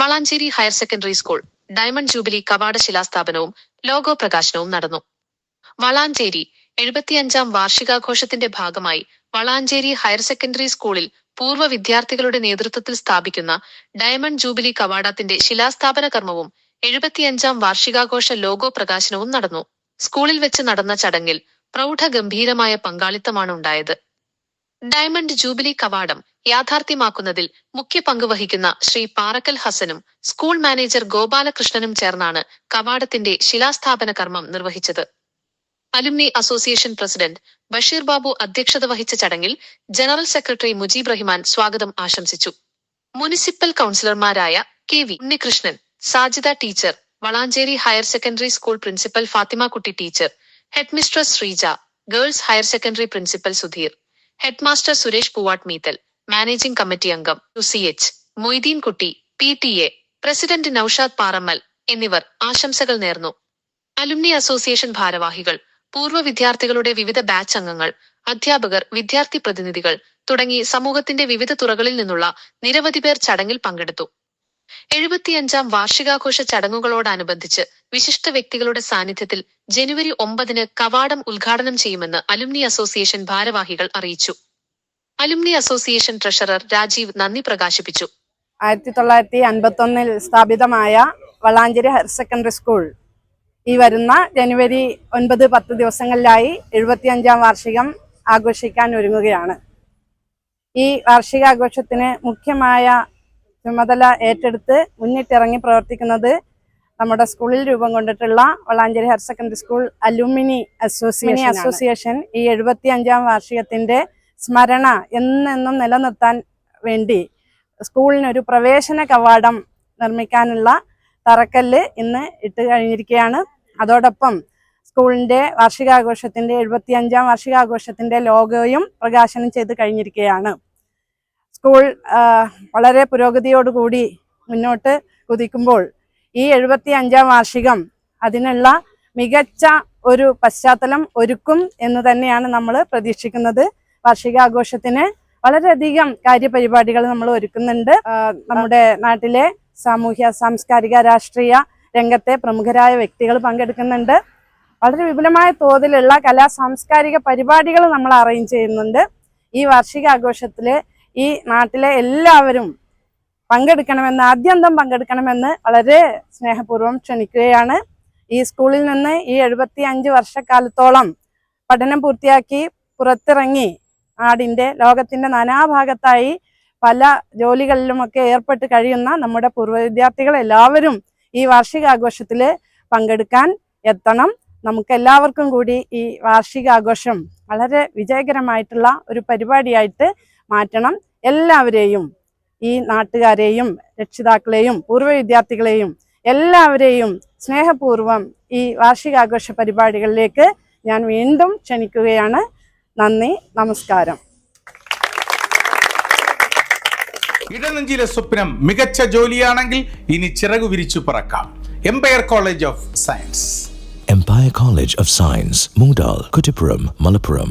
Valanchery higher secondary school diamond jubilee കവാട ശിലാസ്ഥാപനവും logo പ്രകാശനവും നടന്നു. വളാഞ്ചേരി എഴുപത്തിയഞ്ചാം വാർഷികാഘോഷത്തിന്റെ ഭാഗമായി വളാഞ്ചേരി ഹയർ സെക്കൻഡറി സ്കൂളിൽ പൂർവ വിദ്യാർത്ഥികളുടെ നേതൃത്വത്തിൽ സ്ഥാപിക്കുന്ന ഡയമണ്ട് ജൂബിലി കവാടത്തിന്റെ ശിലാസ്ഥാപന കർമ്മവും എഴുപത്തിയഞ്ചാം വാർഷികാഘോഷ ലോഗോ പ്രകാശനവും നടന്നു. സ്കൂളിൽ വെച്ച് നടന്ന ചടങ്ങിൽ പ്രൗഢഗംഭീരമായ പങ്കാളിത്തമാണ് ഉണ്ടായത്. ഡയമണ്ട് ജൂബിലി കവാടം യാഥാർത്ഥ്യമാക്കുന്നതിൽ മുഖ്യ പങ്കുവഹിക്കുന്ന ശ്രീ പാറക്കൽ ഹസനും സ്കൂൾ മാനേജർ ഗോപാലകൃഷ്ണനും ചേർന്നാണ് കവാടത്തിന്റെ ശിലാസ്ഥാപന കർമ്മം നിർവഹിച്ചത്. Alumni association president Basheer Babu അധ്യക്ഷത വഹിച്ച ചടങ്ങിൽ ജനറൽ സെക്രട്ടറി മുജീബ് റഹിമാൻ സ്വാഗതം ആശംസിച്ചു. Municipal കൌൺസിലർമാരായ K V Unnikrishnan Sajida teacher Valanchery higher secondary school principal Fathimakutty teacher headmistress Sreeja girls higher secondary principal Sudheer. Headmaster Suresh Poovattu Meethal managing committee അംഗം U C H Moideen Kutty P T A president Noushad Parammal എന്നിവർ ആശംസകൾ നേർന്നു. Alumni association ഭാരവാഹികൾ പൂർവ വിദ്യാർത്ഥികളുടെ വിവിധ batch അംഗങ്ങൾ അധ്യാപകർ വിദ്യാർത്ഥി പ്രതിനിധികൾ തുടങ്ങി സമൂഹത്തിന്റെ വിവിധ തുറകളിൽ നിന്നുള്ള നിരവധി പേർ ചടങ്ങിൽ പങ്കെടുത്തു. എഴുപത്തിയഞ്ചാം വാർഷികാഘോഷ ചടങ്ങുകളോടനുബന്ധിച്ച് വിശിഷ്ട വ്യക്തികളുടെ സാന്നിധ്യത്തിൽ ജനുവരി ഒമ്പതിന് കവാടം ഉദ്ഘാടനം ചെയ്യുമെന്ന് അലുമിനി അസോസിയേഷൻ ഭാരവാഹികൾ അറിയിച്ചു. അലുമിനി അസോസിയേഷൻ ട്രഷറർ രാജീവ് നന്ദി പ്രകാശിപ്പിച്ചു. ആയിരത്തി തൊള്ളായിരത്തി അൻപത്തൊന്നിൽ സ്ഥാപിതമായ വളാഞ്ചേരി ഹയർ സെക്കൻഡറി സ്കൂൾ. ഈ വരുന്ന ജനുവരി ഒൻപത് പത്ത് ദിവസങ്ങളിലായി എഴുപത്തിയഞ്ചാം വാർഷികം ആഘോഷിക്കാൻ ഒരുങ്ങുകയാണ്. ഈ വാർഷികാഘോഷത്തിന് മുഖ്യമായ ചുമതല ഏറ്റെടുത്ത് മുന്നിട്ടിറങ്ങി പ്രവർത്തിക്കുന്നത് നമ്മുടെ സ്കൂളിൽ രൂപം കൊണ്ടിട്ടുള്ള Valanchery higher secondary school alumni association association ഈ എഴുപത്തി അഞ്ചാം വാർഷികത്തിന്റെ സ്മരണ എന്നെന്നും നിലനിർത്താൻ വേണ്ടി സ്കൂളിനൊരു പ്രവേശന കവാടം നിർമ്മിക്കാനുള്ള തറക്കല്ല് ഇന്ന് ഇട്ട് കഴിഞ്ഞിരിക്കുകയാണ്. അതോടൊപ്പം സ്കൂളിന്റെ വാർഷികാഘോഷത്തിന്റെ എഴുപത്തി അഞ്ചാം വാർഷികാഘോഷത്തിന്റെ ലോഗോയും പ്രകാശനം ചെയ്ത് കഴിഞ്ഞിരിക്കുകയാണ്. സ്കൂൾ വളരെ പുരോഗതിയോടുകൂടി മുന്നോട്ട് കുതിക്കുമ്പോൾ ഈ എഴുപത്തി അഞ്ചാം വാർഷികം അതിനുള്ള മികച്ച ഒരു പശ്ചാത്തലം ഒരുക്കും എന്ന് തന്നെയാണ് നമ്മൾ പ്രതീക്ഷിക്കുന്നത്. വാർഷികാഘോഷത്തിന് വളരെയധികം കാര്യപരിപാടികൾ നമ്മൾ ഒരുക്കുന്നുണ്ട്. നമ്മുടെ നാട്ടിലെ സാമൂഹ്യ സാംസ്കാരിക രാഷ്ട്രീയ രംഗത്തെ പ്രമുഖരായ വ്യക്തികൾ പങ്കെടുക്കുന്നുണ്ട്. വളരെ വിപുലമായ തോതിലുള്ള കലാ സാംസ്കാരിക പരിപാടികൾ നമ്മൾ അറേഞ്ച് ചെയ്യുന്നുണ്ട്. ഈ വാർഷികാഘോഷത്തിൽ ഈ നാട്ടിലെ എല്ലാവരും പങ്കെടുക്കണമെന്ന് ആദ്യന്തം പങ്കെടുക്കണമെന്ന് വളരെ സ്നേഹപൂർവം ക്ഷണിക്കുകയാണ്. ഈ സ്കൂളിൽ നിന്ന് ഈ എഴുപത്തി അഞ്ച് വർഷക്കാലത്തോളം പഠനം പൂർത്തിയാക്കി പുറത്തിറങ്ങി നാടിന്റെ ലോകത്തിന്റെ നാനാഭാഗത്തായി പല ജോലികളിലുമൊക്കെ ഏർപ്പെട്ട് കഴിയുന്ന നമ്മുടെ പൂർവ വിദ്യാർത്ഥികൾ എല്ലാവരും ഈ വാർഷികാഘോഷത്തിൽ പങ്കെടുക്കാൻ എത്തണം. നമുക്ക് എല്ലാവർക്കും കൂടി ഈ വാർഷികാഘോഷം വളരെ വിജയകരമായിട്ടുള്ള ഒരു പരിപാടിയായിട്ട് മാറ്റണം. എല്ലാവരെയും ഈ നാട്ടുകാരെയും രക്ഷിതാക്കളെയും പൂർവ വിദ്യാർത്ഥികളെയും എല്ലാവരെയും സ്നേഹപൂർവം ഈ വാർഷികാഘോഷ പരിപാടികളിലേക്ക് ഞാൻ വീണ്ടും ക്ഷണിക്കുകയാണ്. നന്ദി നമസ്കാരം. ഇടനെഞ്ചിലെ സ്വപ്നം മികച്ച ജോലിയാണെങ്കിൽ ഇനി ചിറകു വിരിച്ചു പറക്കാം. Empire college of science empire college of science Mungdal, Kuttipuram, Malappuram.